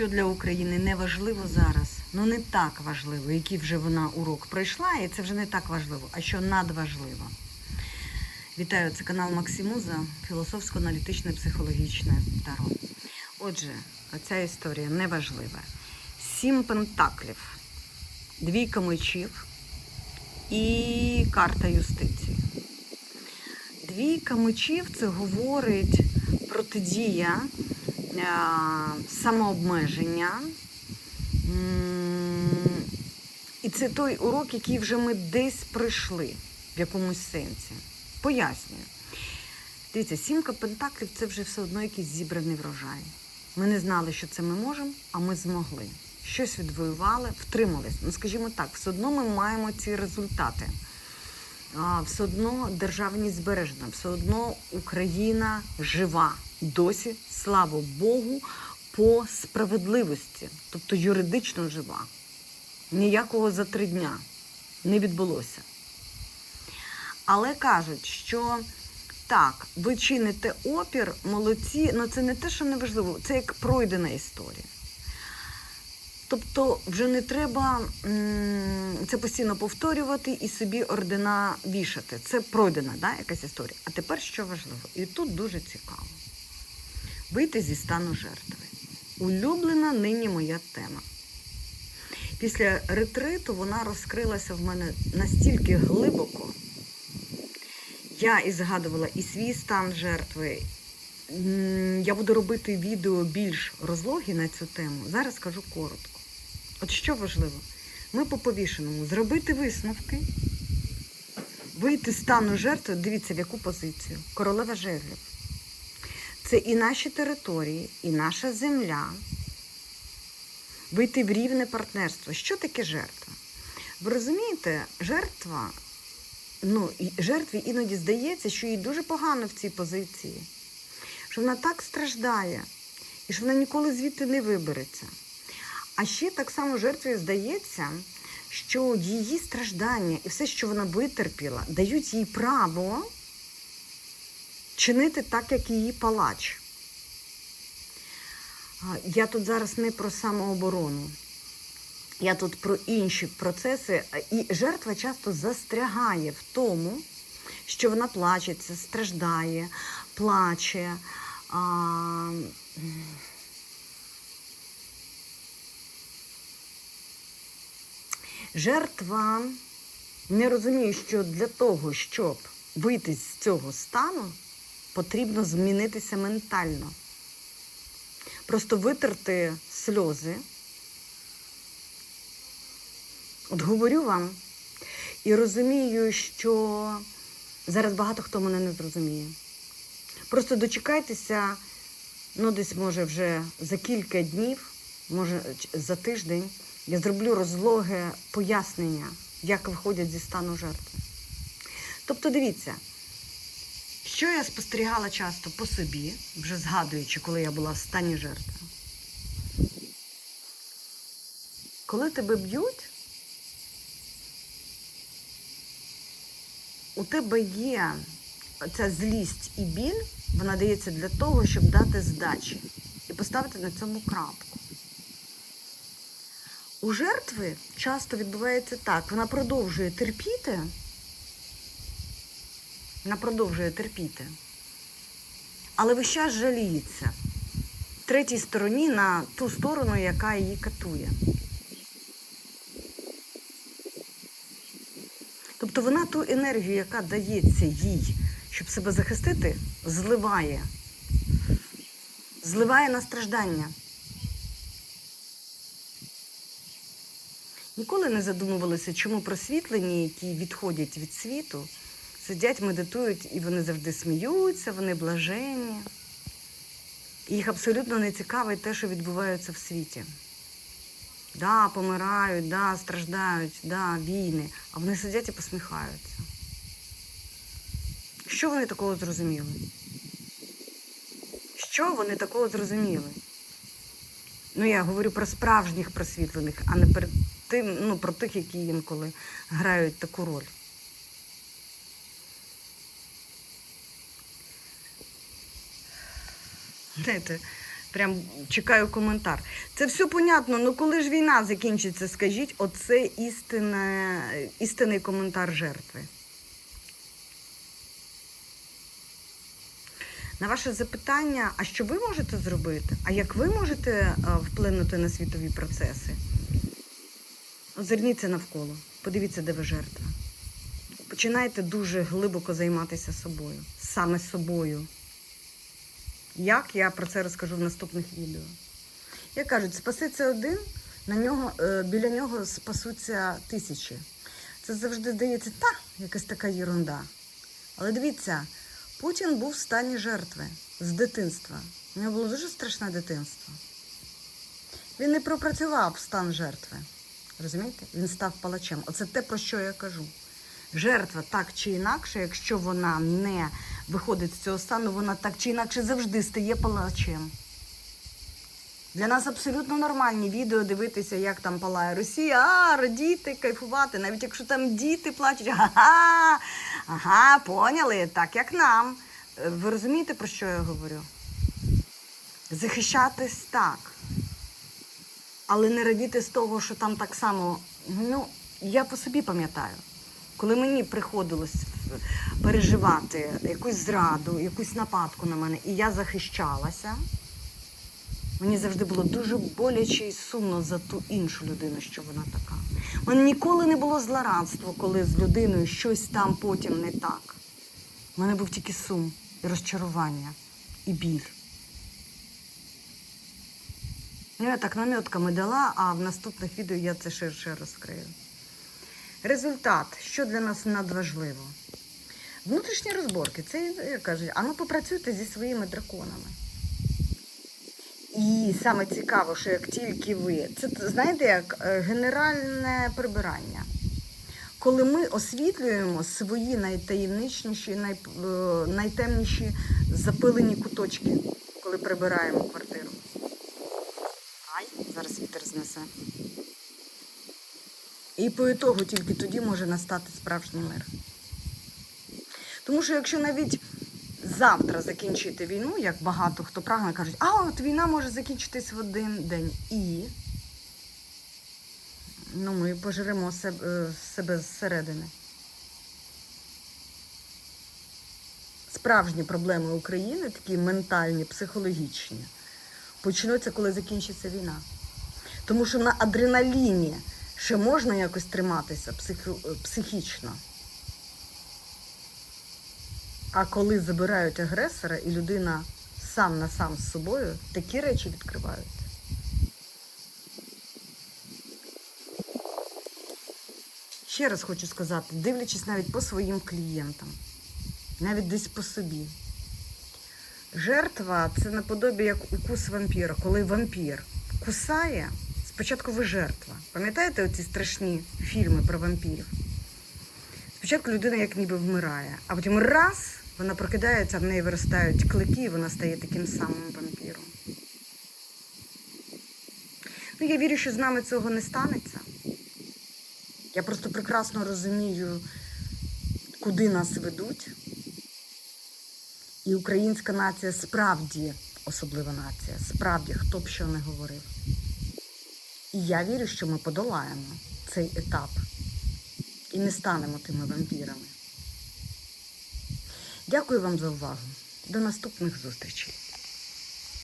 що для України не важливо зараз, ну не так важливо, який вже вона урок пройшла, і це вже не так важливо, а що надважливо. Вітаю, це канал Максимуза, філософсько-аналітичне психологічне таро. Отже, ця історія неважлива. Сім пентаклів, двійка мечів і карта юстиції. Двійка мечів це говорить протидія, самообмеження. І це той урок, який вже ми десь пройшли в якомусь сенсі. Пояснюю. Дивіться, сімка пентаклів це вже все одно якийсь зібраний врожай. Ми не знали, що це ми можемо, а ми змогли. Щось відвоювали, втримались. Ну, скажімо так, все одно ми маємо ці результати. Все одно державність збережена, все одно Україна жива. Досі, слава Богу, по справедливості, тобто юридично жива. Ніякого за три дня не відбулося. Але кажуть, що так, ви чините опір, молодці, але це не те, що неважливо, це як пройдена історія. Тобто вже не треба це постійно повторювати і собі ордена вішати. Це пройдена да, якась історія. А тепер що важливо? І тут дуже цікаво. Вийти зі стану жертви. Улюблена нині моя тема. Після ретриту вона розкрилася в мене настільки глибоко. Я і згадувала і свій стан жертви. Я буду робити відео більш розлогі на цю тему. Зараз скажу коротко. От що важливо? Ми по повішеному зробити висновки, вийти з стану жертви, дивіться, в яку позицію. Королева жезлів. Це і наші території, і наша земля. Вийти в рівне партнерство. Що таке жертва? Ви розумієте, жертва, ну, жертві іноді здається, що їй дуже погано в цій позиції, що вона так страждає, і що вона ніколи звідти не вибереться. А ще так само жертві здається, що її страждання і все, що вона витерпіла, дають їй право чинити так, як її палач. Я тут зараз не про самооборону. Я тут про інші процеси. І жертва часто застрягає в тому, що вона плачеться, страждає, плаче. А... Жертва не розуміє, що для того, щоб вийти з цього стану, потрібно змінитися ментально. Просто витерти сльози. От говорю вам і розумію, що зараз багато хто мене не зрозуміє. Просто дочекайтеся, ну десь може вже за кілька днів, може за тиждень, я зроблю розлоге пояснення, як виходять зі стану жертви. Тобто, дивіться, що я спостерігала часто по собі, вже згадуючи, коли я була в стані жертви. Коли тебе б'ють, у тебе є ця злість і біль, вона дається для того, щоб дати здачі і поставити на цьому крапку. У жертви часто відбувається так, вона продовжує терпіти, вона продовжує терпіти, але весь час жаліється третій стороні на ту сторону, яка її катує. Тобто вона ту енергію, яка дається їй, щоб себе захистити, зливає. Зливає на страждання. Ніколи не задумувалися, чому просвітлені, які відходять від світу, сидять, медитують, і вони завжди сміються, вони блаженні. Їх абсолютно не цікавить те, що відбувається в світі. Да, помирають, да, страждають, да, війни, а вони сидять і посміхаються. Що вони такого зрозуміли? Що вони такого зрозуміли? Ну, я говорю про справжніх просвітлених, а не перед тим, ну, про тих, які інколи грають таку роль. Знаєте, Прям чекаю коментар. Це все понятно, ну коли ж війна закінчиться, скажіть, оце істинне, істинний коментар жертви. На ваше запитання, а що ви можете зробити? А як ви можете е, вплинути на світові процеси? Озирніться навколо, подивіться, де ви жертва. Починайте дуже глибоко займатися собою, саме собою. Як я про це розкажу в наступних відео. Як кажуть, спаситься один, на нього, е, біля нього спасуться тисячі. Це завжди здається, та, якась така єрунда. Але дивіться, Путін був в стані жертви з дитинства. У нього було дуже страшне дитинство. Він не пропрацював стан жертви. Розумієте? Він став палачем. Оце те, про що я кажу. Жертва так чи інакше, якщо вона не виходить з цього стану, вона так чи інакше завжди стає палачем. Для нас абсолютно нормальні відео дивитися, як там палає Росія, а радіти, кайфувати, навіть якщо там діти плачуть, ага, ага, поняли, так як нам. Ви розумієте, про що я говорю? Захищатись так. Але не радіти з того, що там так само. Ну, я по собі пам'ятаю. Коли мені приходилось переживати якусь зраду, якусь нападку на мене, і я захищалася, мені завжди було дуже боляче і сумно за ту іншу людину, що вона така. У мене ніколи не було злорадства, коли з людиною щось там потім не так. У мене був тільки сум, і розчарування, і біль. Ну, я так намітками дала, а в наступних відео я це ширше розкрию. Результат, що для нас надважливо. Внутрішні розборки, це кажуть, а ну попрацюйте зі своїми драконами. І саме цікаво, що як тільки ви, це знаєте, як е, генеральне прибирання. Коли ми освітлюємо свої найтаємничніші, най, е, найтемніші запилені куточки, коли прибираємо квартиру. Ай, зараз вітер знесе. І по ітогу тільки тоді може настати справжній мир. Тому що якщо навіть завтра закінчити війну, як багато хто прагне, кажуть, а от війна може закінчитись в один день. І ну, ми поживемо себе, себе зсередини. Справжні проблеми України, такі ментальні, психологічні, почнуться, коли закінчиться війна. Тому що на адреналіні ще можна якось триматися психо- психічно. А коли забирають агресора і людина сам на сам з собою, такі речі відкриваються. Ще раз хочу сказати, дивлячись навіть по своїм клієнтам, навіть десь по собі. Жертва це наподобі як укус вампіра, коли вампір кусає, спочатку ви жертва. Пам'ятаєте оці страшні фільми про вампірів? Спочатку людина як ніби вмирає, а потім раз вона прокидається, в неї виростають клики, і вона стає таким самим вампіром. Ну, я вірю, що з нами цього не станеться. Я просто прекрасно розумію, куди нас ведуть. І українська нація справді особлива нація, справді, хто б що не говорив. І я вірю, що ми подолаємо цей етап і не станемо тими вампірами. Дякую вам за увагу. До наступних зустрічей.